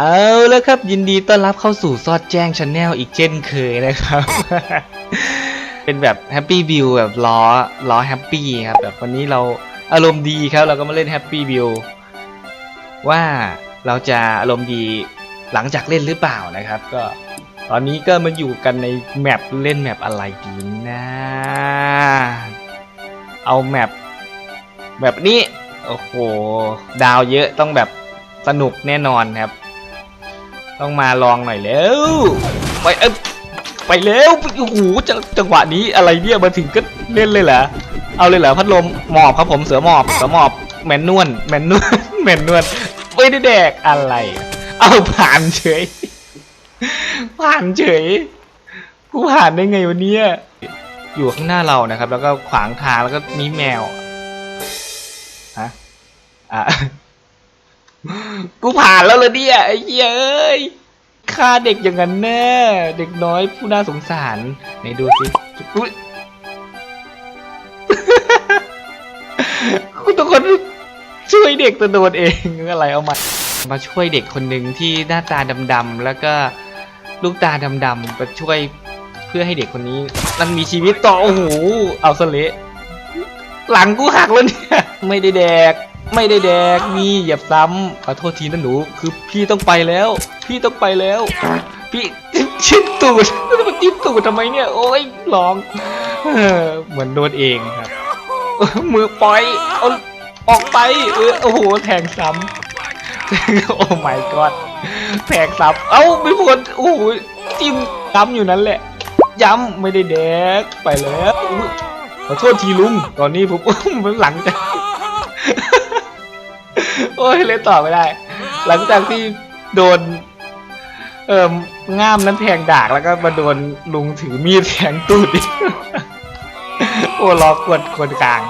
เอาแล้วครับยินดีต้อนรับเข้าสู่ซอดแจ้งชาแนลอีกเช่นเคยนะครับ เป็นแบบแฮปปี้วิวแบบล้อล้อแฮปปี้ครับแบบวันนี้เราอารมณ์ดีครับ เราก็มาเล่นแฮปปี้วิวว่าเราจะอารมณ์ดีหลังจากเล่นหรือเปล่านะครับ ก็ตอนนี้ก็มาอยู่กันในแมปเล่นแมปอะไรดีนะเอาแมปแบบนี้โอ้โหดาวเยอะต้องแบบสนุกแน่นอนครับ ต้องมาลองหน่อยแล้ว ไปเอ้ยไปแล้วโอ้โหจังจังหวะนี้อะไรเนี่ยมาถึงก็เล่นเลยเหรอเอาเลยเหรอพัดลมหมอบครับผมเสือหมอบเสือหมอบแมนนวลแมนนวลแมนนวลไม่ได้แดกอะไร เอาผ่านเฉย ผ่านเฉยกูผ่านได้ไงวันนี้อยู่ข้างหน้าเรานะครับ แล้วก็ขวางทางแล้วก็มีแมวฮะอะ กูผ่านแล้วเลยเนี่ยไอ้เหี้ยเอ้ยฆ่าเด็กอย่างนั้นแน่ เด็กน้อยผู้น่าสงสารไหนดูสิอุ๊ยคุณทุกคนช่วยเด็กตัวโดนเองอะไรเอามา มาช่วยเด็กคนหนึ่งที่หน้าตาดำๆแล้วก็ลูกตาดำๆมาช่วยเพื่อให้เด็กคนนี้มันมีชีวิตต่อโอ้โหเอาสเละหลังกูหักแล้วเนี่ยไม่ได้แดก ไม่ได้แดกนี่เหยียบซ้ำขอโทษทีนะหนู คือพี่ต้องไปแล้ว พี่ต้องไปแล้ว พี่จิ้มตูดมันจิ้มตูดทำไมเนี่ย โอ้ยร้องเหมือนโดนเองครับ มือปล่อยเอาออกไปเออโอ้โหแทงซ้ำโอ้ my god แทงซ้ำเอ้าไม่พ้นโอ้โหจิ้มซ้ำอยู่นั้นแหละ ย้ำไม่ได้แดกไปแล้วขอโทษทีลุง ตอนนี้ผมมันหลังจาก โอ้ยเล่นต่อไม่ได้ หลังจากที่โดน เอ่อง่ามนั้นแทงดากแล้วก็มาโดนลุงถือมีดแทงตูดอีกโอ้รอกวดควรกลาง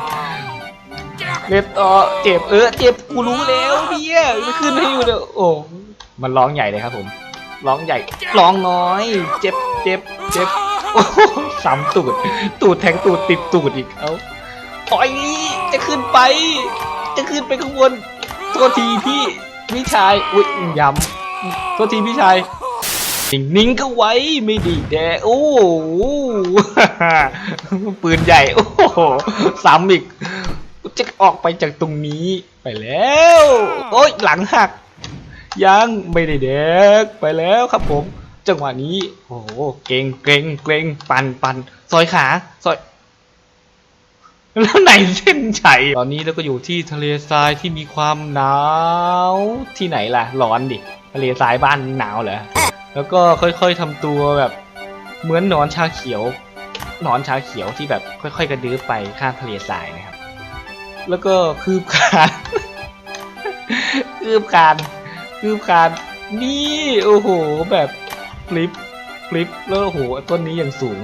เล็บต่อเจ็บเออเจ็บกูรู้แล้วเนี่ยไม่ขึ้นให้อยู่เด้อโอ้มันร้องใหญ่เลยครับผม ร้องใหญ่ร้องน้อย เจ็บเจ็บเจ็บโอ้สามตูด ตูดแทงตูดติดตูดอีกเอ้าปล่อยจะขึ้นไป จะขึ้นไปข้างบน โทษทีพี่พี่ชายอุ้ยย้ำโทษทีพี่ชายนิ่งๆก็ไว้ไม่ดีแดโอ้โหปืนใหญ่โอ้โหซ้ำอีกจะออกไปจากตรงนี้ไปแล้ว โอ้ยหลังหัก ยังไม่ได้เด็กไปแล้วครับผม จังหวะนี้ โอ้โหเกรงเกรงเกรงปันปันซอยขาซอย แล้วไหนเส้นชัยตอนนี้เราก็อยู่ที่ทะเลทรายที่มีความหนาวที่ไหนล่ะ ร้อนดิ ทะเลทรายบ้านหนาวเหรอ แล้วก็ค่อยๆทำตัวแบบเหมือนหนอนชาเขียว หนอนชาเขียวที่แบบค่อย ๆ กระดื้อไปข้างทะเลทรายนะครับ แล้วก็คืบคานคืบคานคืบคานนี่โอ้โหแบบฟลิปฟลิปแล้วโอ้โหต้นนี้อย่างสูง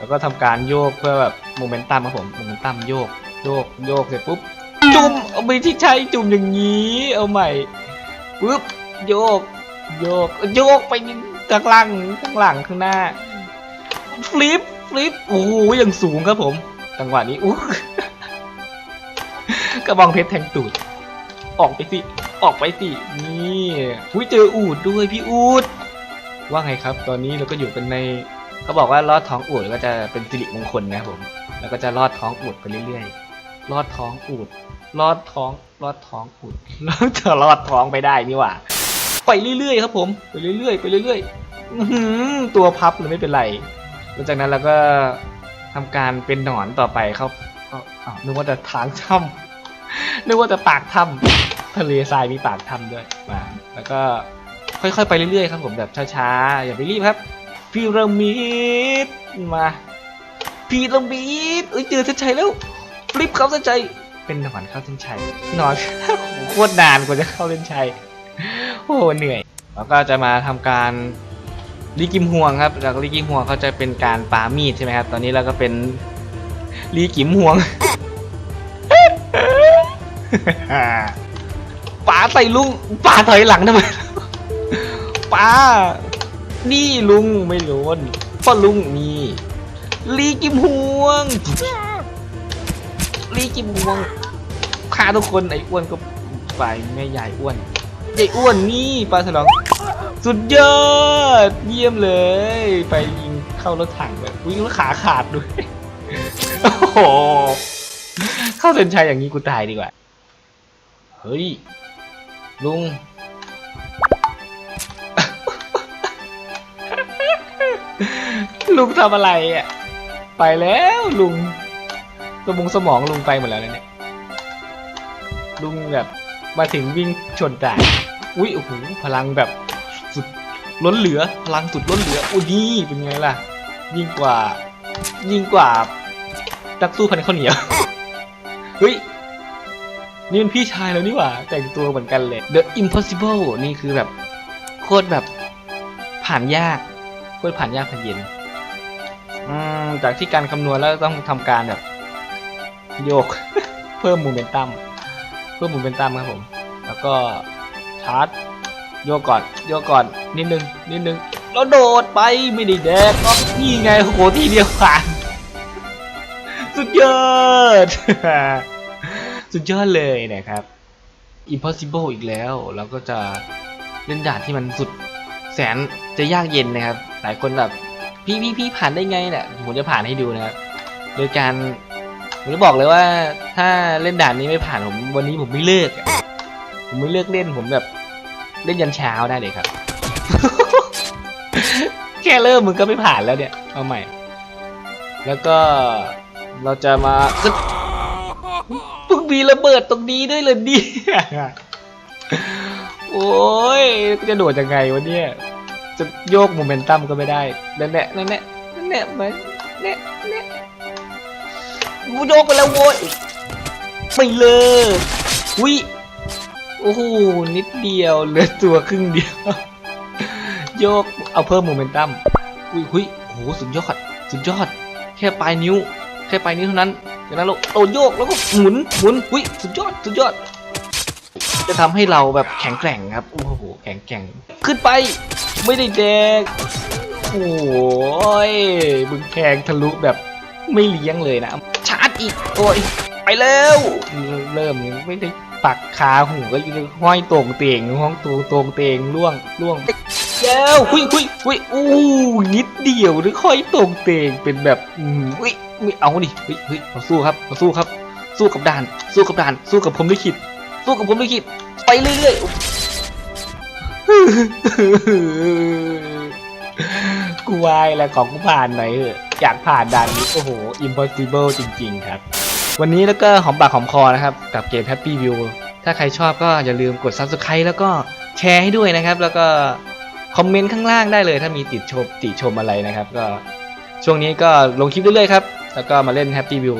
แล้วก็ทำการโยกเพื่อแบบโมเมนตัมครับผมโมเมนตัมโยกโยกโยกเสร็จปุ๊บจุ่มเอาไม่ที่ใช่จุ่มอย่างนี้ เอาใหม่ปุ๊บโยกโยกโยกไปข้างล่างข้างหลังข้างหน้าฟลิปฟลิปโอ้โหอย่างสูงครับผมจังหวะนี้อู้กระบองเพชรแทงตูดออกไปสิออกไปสินี่อุ้ยเจออูดด้วยพี่อูดว่าไงครับ ตอนนี้เราก็อยู่กันใน เขาบอกว่าลอดท้องอูดก็จะเป็นสิริมงคลนะครับผม แล้วก็จะลอดท้องอูดไปเรื่อยๆลอดท้องอูดลอดท้องลอดท้องอูดแล้วจะลอดท้องไปได้นี่หว่าไปเรื่อยๆครับผมไปเรื่อยๆไปเรื่อยๆตัวพับเลยไม่เป็นไรหลังจากนั้นเราก็ทำการเป็นหนอนต่อไปเขาเขานึกว่าจะทางถ้ำนึกว่าจะปากถ้ำทะเลทรายมีปากถ้ำด้วยมาแล้วก็ค่อยๆไปเรื่อยๆครับผมแบบช้าๆอย่าไปรีบครับ พีระมิดมาพีระมิดเอ้ยเจอเส้นชัยแล้วรีบเข้าเส้นชัยเป็นหนอนเข้าเส้นชัยหนอนโคตรนานกว่าจะเข้าเส้นชัยโอ้โหเหนื่อยแล้วก็จะมาทำการลีกิมห่วงครับจากลีกิมห่วงเขาจะเป็นการปามีดใช่ไหมครับตอนนี้เราก็เป็นลีกิมห่วงป๋าใส่ลุงป๋าถอยหลังทำไมป๋า นี่ลุงไม่โดนเพ่อลุงนี่ลีกิมห่วงลีกิมห่วงฆ่าทุกคนไอ้อ้วนก็ไปแม่ใหญ่อ้วนยายอ้วนนี่ปลาฉลองสุดยอดเยี่ยมเลย ไปยิงเข้ารถถังแบบวิ่งแล้วขาขาดด้วยโอ้โหเข้าเส้นชัยอย่างนี้กูตายดีกว่า เฮ้ย ลุง ลุงทำอะไรอะ ไปแล้วลุงสมองสมองลุงไปหมดแล้วเนี่ย ลุงแบบมาถึงวิ่งชนด่านอุ้ยโอ้โหพลังแบบสุดล้นเหลือ พลังสุดล้นเหลืออุ้ยนี่เป็นไงล่ะ ยิ่งกว่า ยิ่งกว่านักสู้พันข้าวเหนียวเฮ้ยนี่มันพี่ชายแล้วนี่หว่า แต่งตัวเหมือนกันเลย The Impossible นี่คือแบบ โคตรแบบผ่านยาก โคตรผ่านยากผ่นเย็นอืมจากที่การคำนวณแล้วต้องทำการแบบโยก เพิ่มโมเมนตัมเพิ่มโมเมนตัมครับผม แล้วก็ชาร์จโยกก่อนโยกก่อนนิดนึงนิดนึงแล้วโดดไปไม่ได้แดกก็นี่ไงโอ้โหทีเดียวผ่านสุดยอด สุดยอดเลยนะครับ impossible อีกแล้ว เราก็จะเล่นด่านที่มันสุดแสนจะยากเย็นนะครับ หลายคนแบบพี่พี่พี่ผ่านได้ไงเนี่ยผมจะผ่านให้ดูนะครับโดยการผมจะบอกเลยว่า ถ้าเล่นด่านนี้ไม่ผ่านผมวันนี้ผมไม่เลิกผมไม่เลิกเล่นผมแบบเล่นยันเช้าได้เลยครับ แค่เริ่มมึงก็ไม่ผ่านแล้วเนี่ยเอาใหม่ แล้วก็เราจะมาเพิ่งมีระเบิดตรงนี้ด้วยเลยเนี่ยโอ้ยจะโดดยังไงวะเนี่ย จะโยกโมเมนตัมก็ไม่ได้นั่นแหละนั่นแหละนั่นแหละไปแน่แน่กูโยกไปแล้วโว้ยไปเลยอุ้ยโอ้โหนิดเดียวเหลือตัวครึ่งเดียว โยกเอาเพิ่มโมเมนตัมอุ้ยอุ้ยโอ้โหสุดยอดสุดยอด แค่ปลายนิ้ว แค่ปลายนิ้วเท่านั้นจากนั้นเราเราโยกแล้วก็หมุนหมุนอุ้ยสุดยอดสุดยอด จะทำให้เราแบบแข็งแกร่งครับ โอ้โห แข็งแกร่ง ขึ้นไป ไม่ได้แดกโอ้ยมึงแทงทะลุแบบไม่เลี้ยงเลยนะ ชาร์จอีก โอ้ย ไปแล้วเริ่มไม่ได้ปักคาหูก็ยังห้อยตรงเตียงห้องตูตรงเตียงล่วงล่วงแล้วหุยหุยหุยอู้นิดเดียวหรือค่อยตรงเตียงเป็นแบบอืมหุยไม่เอาดิเฮ้ยเฮ้ยเราสู้ครับเราสู้ครับ สู้กับด่าน สู้กับด่าน สู้กับผมลิขิต สู้กับผมลิขิตไปเรื่อยๆ กูวายแหละของกูผ่านหน่อยเถอะอยากผ่านด่านนี้โอ้โห impossible จริง ๆ ครับ วันนี้แล้วก็หอมปากหอมคอนะครับ กับเกม Happy View ถ้าใครชอบก็อย่าลืมกด Subscribe แล้วก็แชร์ให้ด้วยนะครับ แล้วก็คอมเมนต์ข้างล่างได้เลย ถ้ามีติดชมติชมอะไรนะครับ ก็ช่วงนี้ก็ลงคลิปเรื่อยๆครับ แล้วก็มาเล่น Happy View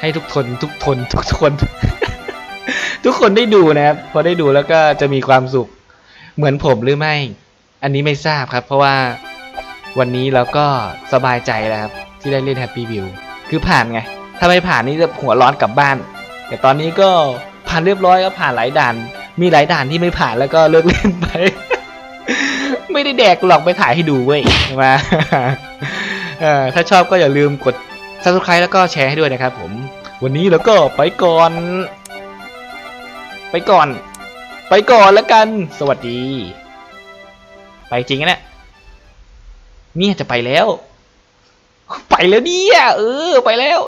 ให้ทุกทนทุกทนทุกทน ทุกคนได้ดูนะครับ พอได้ดูแล้วก็จะมีความสุขเหมือนผมหรือไม่ อันนี้ไม่ทราบครับ เพราะว่าวันนี้เราก็สบายใจแล้วครับ ที่ได้เล่น Happy View คือผ่านไง ถ้าไม่ผ่านนี่จะหัวร้อนกลับบ้าน แต่ตอนนี้ก็ผ่านเรียบร้อยก็ผ่านหลายด่าน มีหลายด่านที่ไม่ผ่านแล้วก็เลิกเล่นไป ไม่ได้แดกหรอกไปถ่ายให้ดูเว้ยมาถ้าชอบก็อย่าลืมกด subscribe แล้วก็แชร์ให้ด้วยนะครับผม วันนี้แล้วก็ไปก่อน ไปก่อน ไปก่อนแล้วกัน สวัสดี ไปจริงนะเนี่ยมี่จะไปแล้ว ไปแล้วเนี่ยเออ ไปแล้ว